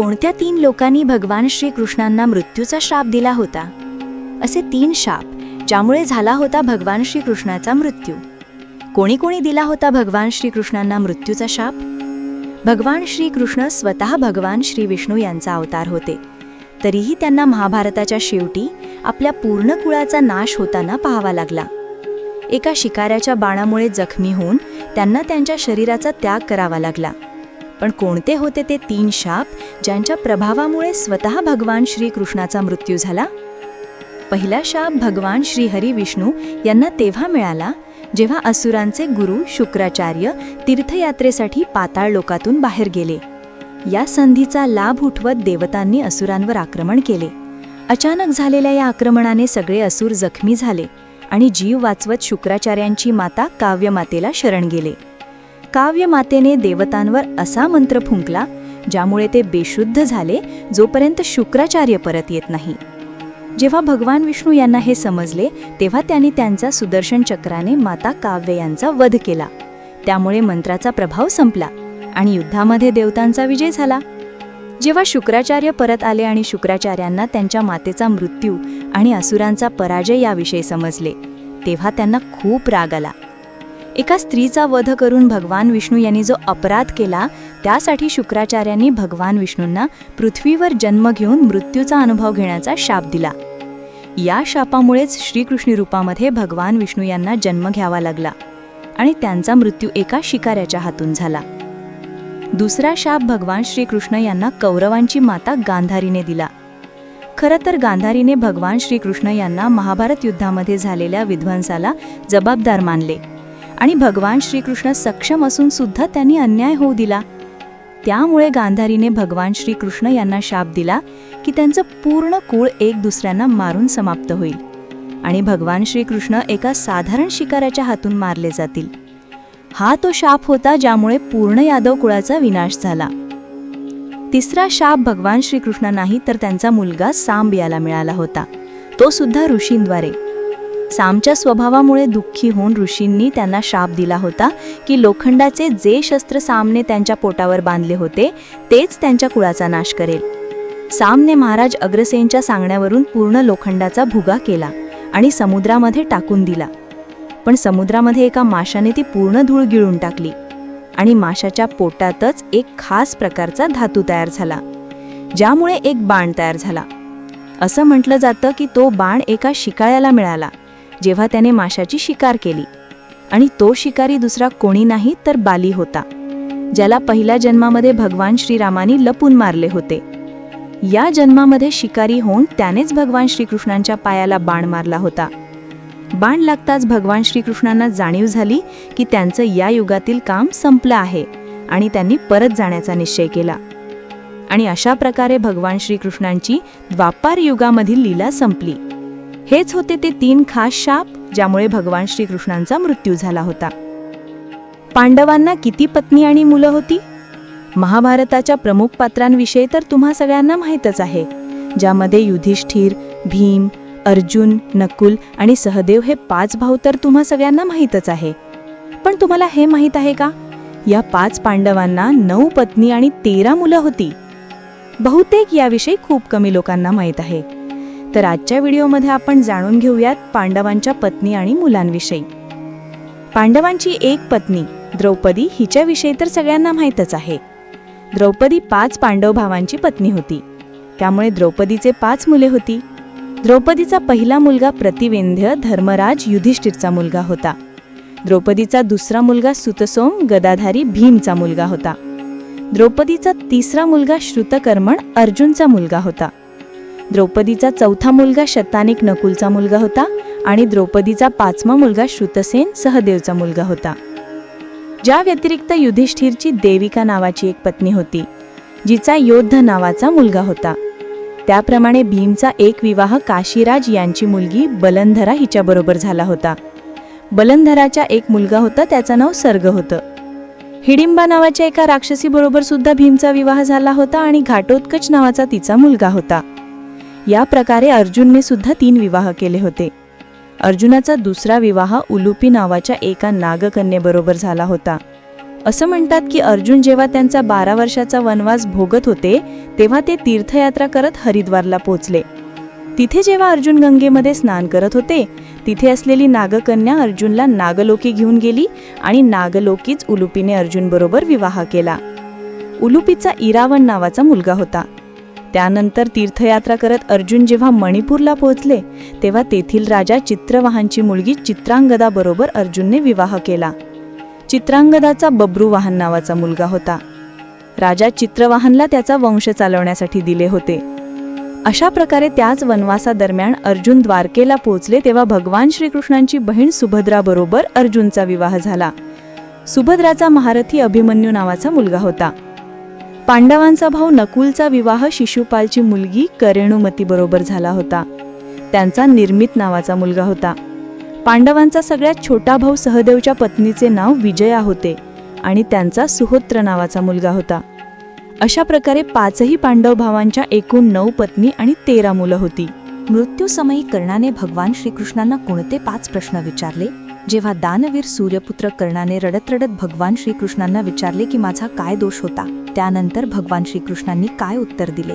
कोणत्या तीन लोकांनी भगवान श्रीकृष्णांना मृत्यूचा शाप दिला होता? असे तीन शाप ज्यामुळे झाला होता भगवान श्रीकृष्णाचा मृत्यू. कोणी कोणी दिला होता भगवान श्रीकृष्णांना मृत्यूचा शाप? भगवान श्रीकृष्ण स्वतः भगवान श्री विष्णू यांचा अवतार होते. तरीही त्यांना महाभारताच्या शेवटी आपल्या पूर्ण कुळाचा नाश होताना पाहावा लागला. एका शिकाऱ्याच्या बाणामुळे जखमी होऊन त्यांना त्यांच्या शरीराचा त्याग करावा लागला. पण कोणते होते ते तीन शाप ज्यांच्या प्रभावामुळे स्वतः भगवान श्रीकृष्णाचा मृत्यू झाला? पहिला शाप भगवान श्रीहरी विष्णू यांना तेव्हा मिळाला जेव्हा असुरांचे गुरु शुक्राचार्य तीर्थयात्रेसाठी पाताळ लोकातून बाहेर गेले. या संधीचा लाभ उठवत देवतांनी असुरांवर आक्रमण केले. अचानक झालेल्या या आक्रमणाने सगळे असुर जखमी झाले आणि जीव वाचवत शुक्राचार्यांची माता काव्यमातेला शरण गेले. काव्यमातेने देवतांवर असा मंत्र फुंकला ज्यामुळे ते बेशुद्ध झाले जोपर्यंत शुक्राचार्य परत येत नाही. जेव्हा भगवान विष्णू यांना हे समजले तेव्हा त्यांनी त्यांचा सुदर्शन चक्राने माता काव्य यांचा वध केला. त्यामुळे मंत्राचा प्रभाव संपला आणि युद्धामध्ये देवतांचा विजय झाला. जेव्हा शुक्राचार्य परत आले आणि शुक्राचार्यांना त्यांच्या मातेचा मृत्यू आणि असुरांचा पराजय याविषयी समजले तेव्हा त्यांना खूप राग आला. एका स्त्रीचा वध करून भगवान विष्णू यांनी जो अपराध केला त्यासाठी शुक्राचार्यांनी भगवान विष्णूंना पृथ्वीवर जन्म घेऊन मृत्यूचा अनुभव घेण्याचा शाप दिला. या शापामुळेच श्रीकृष्णी रूपामध्ये भगवान विष्णू यांना जन्म घ्यावा लागला आणि त्यांचा मृत्यू एका शिकाऱ्याच्या हातून झाला. दुसरा शाप भगवान श्रीकृष्ण यांना कौरवांची माता गांधारीने दिला. खरं तर गांधारीने भगवान श्रीकृष्ण यांना महाभारत युद्धामध्ये झालेल्या विध्वंसाला जबाबदार मानले. आणि भगवान श्रीकृष्ण सक्षम असून सुद्धा त्यांनी अन्याय होऊ दिला. त्यामुळे गांधारीने भगवान श्रीकृष्ण यांना शाप दिला की त्यांचं पूर्ण कुळ एक दुसऱ्यांना मारून समाप्त होईल आणि भगवान श्रीकृष्ण एका साधारण शिकाऱ्याच्या हातून मारले जातील. हा तो शाप होता ज्यामुळे पूर्ण यादव कुळाचा विनाश झाला. तिसरा शाप भगवान श्रीकृष्ण नाही तर त्यांचा मुलगा सांब याला मिळाला होता. तो सुद्धा ऋषींद्वारे. सामच्या स्वभावामुळे दुःखी होऊन ऋषींनी त्यांना शाप दिला होता की लोखंडाचे जे शस्त्र सामने त्यांच्या पोटावर बांधले होते तेच त्यांच्या कुळाचा नाश करेल. सामने महाराज अग्रसेनच्या सांगण्यावरून पूर्ण लोखंडाचा भुगा केला आणि समुद्रामध्ये टाकून दिला. पण समुद्रामध्ये एका माशाने ती पूर्ण धूळ गिळून टाकली आणि माशाच्या पोटातच एक खास प्रकारचा धातू तयार झाला ज्यामुळे एक बाण तयार झाला. असं म्हटलं जातं की तो बाण एका शिकाळ्याला मिळाला. जेव्हा त्याने माशाची शिकार केली. आणि तो शिकारी दुसरा कोणी नाही तर बाली होता ज्याला पहिल्या जन्मामध्ये भगवान श्रीरामानी लपून मारले होते. या जन्मामध्ये शिकारी होऊन त्यानेच भगवान श्रीकृष्णांच्या पायाला बाण मारला होता. बाण लागताच भगवान श्रीकृष्णांना जाणीव झाली की त्यांचं या युगातील काम संपलं आहे आणि त्यांनी परत जाण्याचा निश्चय केला. आणि अशा प्रकारे भगवान श्रीकृष्णांची द्वापार युगामधील लीला संपली. हेच होते ते तीन खास शाप ज्यामुळे भगवान श्रीकृष्णांचा मृत्यू झाला होता. पांडवांना किती पत्नी आणि मुलं होती? महाभारताच्या प्रमुख पात्रांविषयी तर तुम्हा सगळ्यांना माहीतच आहे ज्यामध्ये युधिष्ठिर भीम अर्जुन नकुल आणि सहदेव हे पाच भाऊ तर तुम्हा सगळ्यांना माहीतच आहे. पण तुम्हाला हे माहीत आहे का? या पाच पांडवांना नऊ पत्नी आणि तेरा मुलं होती. बहुतेक याविषयी खूप कमी लोकांना माहीत आहे. तर आजच्या व्हिडिओमध्ये आपण जाणून घेऊयात पांडवांच्या पत्नी आणि मुलांविषयी. पांडवांची एक पत्नी द्रौपदी हिच्याविषयी तर सगळ्यांना माहीतच आहे. द्रौपदी पाच पांडव भावांची पत्नी होती. त्यामुळे द्रौपदीचे पाच मुले होती. द्रौपदीचा पहिला मुलगा प्रतिवेंध्य धर्मराज युधिष्ठिरचा मुलगा होता. द्रौपदीचा दुसरा मुलगा सुतसोम गदाधारी भीमचा मुलगा होता. द्रौपदीचा तिसरा मुलगा श्रुतकर्मण अर्जुनचा मुलगा होता. द्रौपदीचा चौथा मुलगा शतानिक नकुलचा मुलगा होता आणि द्रौपदीचा पाचवा मुलगा श्रुतसेन सहदेवचा मुलगा होता. ज्या व्यतिरिक्त युधिष्ठिरची देविका नावाची एक पत्नी होती जिचा योद्ध नावाचा मुलगा होता. त्याप्रमाणे भीमचा एक विवाह काशीराज यांची मुलगी बलंधरा हिच्याबरोबर झाला होता. बलंधराचा एक मुलगा होता त्याचं नाव सर्ग होतं. हिडिंबा नावाच्या एका राक्षसीबरोबर सुद्धा भीमचा विवाह झाला होता आणि घाटोत्कच नावाचा तिचा मुलगा होता. या प्रकारे अर्जुनने सुद्धा तीन विवाह केले होते. अर्जुनाचा दुसरा विवाह उलुपी नावाच्या एका नागकन्येबरोबर झाला होता. असं म्हणतात की अर्जुन जेव्हा त्यांचा बारा वर्षाचा वनवास भोगत होते तेव्हा ते तीर्थयात्रा करत हरिद्वारला पोचले तिथे जेव्हा अर्जुन गंगेमध्ये स्नान करत होते तिथे असलेली नागकन्या अर्जुनला नागलोकी घेऊन गेली आणि नागलोकीच उलुपीने अर्जुनबरोबर विवाह केला. उलुपीचा इरावण नावाचा मुलगा होता. त्यानंतर तीर्थयात्रा करत अर्जुन जेव्हा मणिपूरला पोहोचले तेव्हा तेथील राजा चित्रवाहनची मुलगी चित्रांगदाबरोबर अर्जुनने विवाह केला. चित्रांगदाचा बब्रुवाहन नावाचा मुलगा होता. राजा चित्रवाहनला त्याचा वंश चालवण्यासाठी दिले होते. अशा प्रकारे त्याच वनवासादरम्यान अर्जुन द्वारकेला पोहोचले तेव्हा भगवान श्रीकृष्णांची बहीण सुभद्राबरोबर अर्जुनचा विवाह झाला. सुभद्राचा महारथी अभिमन्यू नावाचा मुलगा होता. पांडवांचा भाऊ नकुलचा विवाह शिशुपालची मुलगी करेणुमतीबरोबर झाला होता. त्यांचा निर्मित नावाचा मुलगा होता. पांडवांचा सगळ्यात छोटा भाऊ सहदेवच्या पत्नीचे नाव विजया होते आणि त्यांचा सुहोत्र नावाचा मुलगा होता. अशा प्रकारे पाचही पांडव भावांच्या एकूण नऊ पत्नी आणि तेरा मुलं होती. मृत्यूसमयी कर्णाने भगवान श्रीकृष्णांना कोणते पाच प्रश्न विचारले? जेव्हा दानवीर सूर्यपुत्र कर्णाने रडत रडत भगवान श्रीकृष्णांना विचारले की माझा काय दोष होता त्यानंतर भगवान श्रीकृष्णांनी काय उत्तर दिले?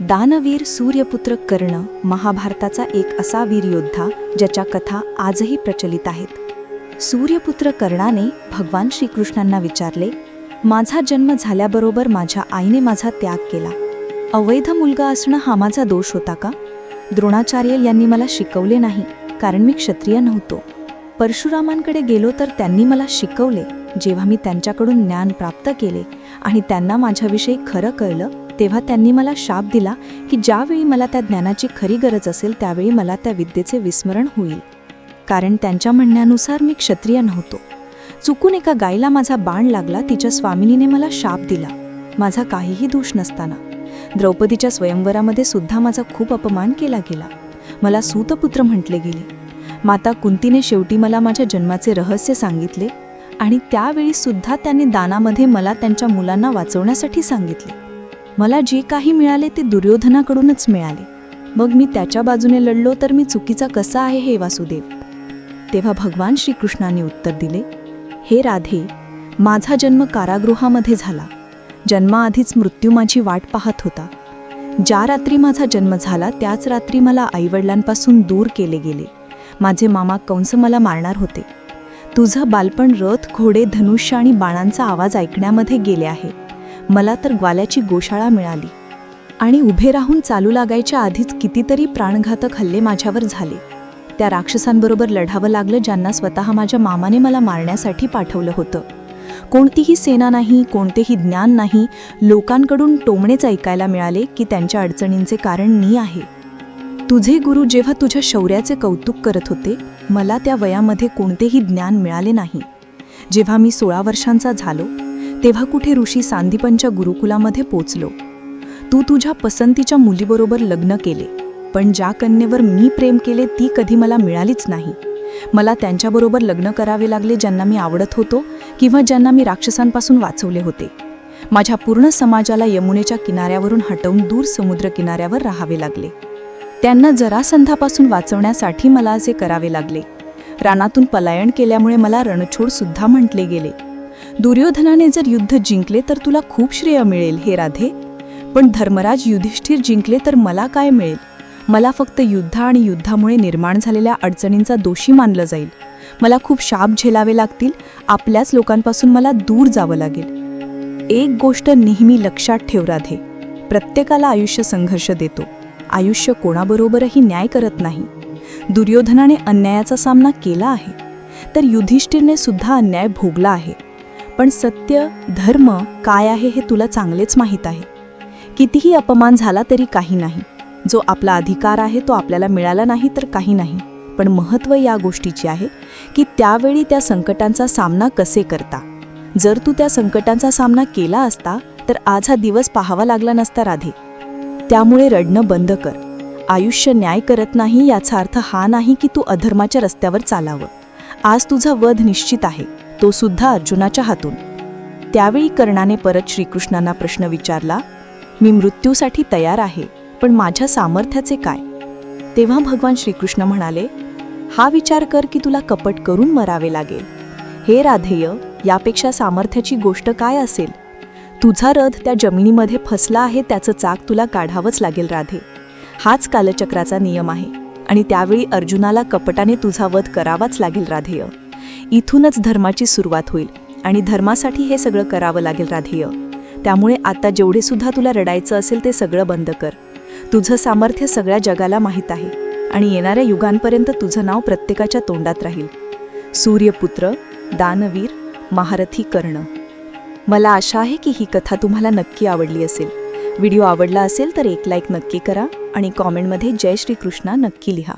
दानवीर सूर्यपुत्र कर्ण महाभारताचा एक असा वीर योद्धा ज्याच्या कथा आजही प्रचलित आहेत. सूर्यपुत्र कर्णाने भगवान श्रीकृष्णांना विचारले माझा जन्म झाल्याबरोबर माझ्या आईने माझा त्याग केला. अवैध मुलगा असणं हा माझा दोष होता का? द्रोणाचार्य यांनी मला शिकवले नाही कारण मी क्षत्रिय नव्हतो. परशुरामांकडे गेलो तर त्यांनी मला शिकवले. जेव्हा मी त्यांच्याकडून ज्ञान प्राप्त केले आणि त्यांना माझ्याविषयी खरं कळलं तेव्हा त्यांनी मला शाप दिला की ज्यावेळी मला त्या ज्ञानाची खरी गरज असेल त्यावेळी मला त्या विद्येचे विस्मरण होईल. कारण त्यांच्या म्हणण्यानुसार मी क्षत्रिय नव्हतो. चुकून एका गायीला माझा बाण लागला तिच्या स्वामिनीने मला शाप दिला. माझा काहीही दोष नसताना. द्रौपदीच्या स्वयंवरामध्ये सुद्धा माझा खूप अपमान केला गेला. मला सूतपुत्र म्हटले गेले. माता कुंतीने शेवटी मला माझ्या जन्माचे रहस्य सांगितले आणि त्यावेळी सुद्धा त्यांनी दानामध्ये मला त्यांच्या मुलांना वाचवण्यासाठी सांगितले. मला जे काही मिळाले ते दुर्योधनाकडूनच मिळाले. मग मी त्याच्या बाजूने लढलो तर मी चुकीचा कसा आहे हे वासुदेव? तेव्हा भगवान श्रीकृष्णाने उत्तर दिले हे राधे माझा जन्म कारागृहामध्ये झाला. जन्माआधीच मृत्यू माझी वाट पाहत होता. ज्या रात्री माझा जन्म झाला त्याच रात्री मला आईवडिलांपासून दूर केले गेले. माझे मामा कंस मला मारणार होते. तुझं बालपण रथ घोडे धनुष्य आणि बाणांचा आवाज ऐकण्यामध्ये गेले आहे. मला तर ग्वाल्याची गोशाळा मिळाली. आणि उभे राहून चालू लागायच्या आधीच कितीतरी प्राणघातक हल्ले माझ्यावर झाले. त्या राक्षसांबरोबर लढावं लागलं ज्यांना स्वतः माझ्या मामाने मला मारण्यासाठी पाठवलं होतं. कोणतीही सेना नाही कोणतेही ज्ञान नाही लोकांकडून टोमणेच ऐकायला मिळाले की त्यांच्या अडचणींचे कारण नी आहे. तुझे गुरु जेव्हा तुझ्या शौर्याचे कौतुक करत होते मला त्या वयामध्ये कोणतेही ज्ञान मिळाले नाही. जेव्हा मी सोळा वर्षांचा झालो तेव्हा कुठे ऋषी सांदीपनच्या गुरुकुलामध्ये पोचलो. तू तुझ्या पसंतीच्या मुलीबरोबर लग्न केले पण ज्या कन्येवर मी प्रेम केले ती कधी मला मिळालीच नाही. मला त्यांच्याबरोबर लग्न करावे लागले ज्यांना मी आवडत होतो किंवा ज्यांना मी राक्षसांपासून वाचवले होते. माझ्या पूर्ण समाजाला यमुनेच्या किनाऱ्यावरून हटवून दूर समुद्र किनाऱ्यावर राहावे लागले. त्यांना जरासंधापासून वाचवण्यासाठी मला असे करावे लागले. रानातून पलायन केल्यामुळे मला रणछोड सुद्धा म्हटले गेले. दुर्योधनाने जर युद्ध जिंकले तर तुला खूप श्रेय मिळेल हे राधे. पण धर्मराज युधिष्ठिर जिंकले तर मला काय मिळेल? मला फक्त युद्ध आणि युद्धामुळे निर्माण झालेल्या अडचणींचा दोषी मानलं जाईल. मला खूप शाप झेलावे लागतील आपल्याच लोकांपासून मला दूर जावं लागेल. एक गोष्ट नेहमी लक्षात ठेव राधे. प्रत्येकाला आयुष्य संघर्ष देतो. आयुष्य कोणाबरोबरही न्याय करत नाही. दुर्योधनाने अन्यायाचा सामना केला आहे. तर युधिष्ठिरने सुद्धा अन्याय भोगला आहे. पण सत्य धर्म काय आहे हे तुला चांगलेच माहीत आहे. कितीही अपमान झाला तरी काही नाही. जो आपला अधिकार आहे तो आपल्याला मिळाला नाही तर काही नाही. पण महत्त्व या गोष्टीची आहे की त्यावेळी त्या संकटांचा सामना कसे करता. जर तू त्या संकटांचा सामना केला असता तर आज हा दिवस पाहावा लागला नसता राधे. त्यामुळे रडणं बंद कर. आयुष्य न्याय करत नाही याचा अर्थ हा नाही की तू अधर्माच्या रस्त्यावर चालावं. आज तुझा वध निश्चित आहे. तो सुद्धा अर्जुनाच्या हातून. त्यावेळी कर्णाने परत श्रीकृष्णांना प्रश्न विचारला मी मृत्यूसाठी तयार आहे पण माझ्या सामर्थ्याचे काय? तेव्हा भगवान श्रीकृष्ण म्हणाले हा विचार कर की तुला कपट करून मरावे लागेल. हे राधेय यापेक्षा सामर्थ्याची गोष्ट काय असेल? तुझा रथ त्या जमिनीमध्ये फसला आहे त्याचं चाक तुला काढावंच लागेल राधे. हाच कालचक्राचा नियम आहे. आणि त्यावेळी अर्जुनाला कपटाने तुझा वध करावाच लागेल राधेय. इथूनच धर्माची सुरुवात होईल आणि धर्मासाठी हे सगळं करावं लागेल राधेय. त्यामुळे आता जेवढे सुद्धा तुला रडायचं असेल ते सगळं बंद कर. तुझं सामर्थ्य सगळ्या जगाला माहीत आहे आणि येणाऱ्या युगांपर्यंत तुझं नाव प्रत्येकाच्या तोंडात राहील. सूर्यपुत्र दानवीर महारथी कर्ण. मला आशा आहे की ही कथा तुम्हाला नक्की आवडली असेल. व्हिडिओ आवडला असेल तर एक लाईक नक्की करा आणि कॉमेंटमध्ये जय श्रीकृष्णा नक्की लिहा.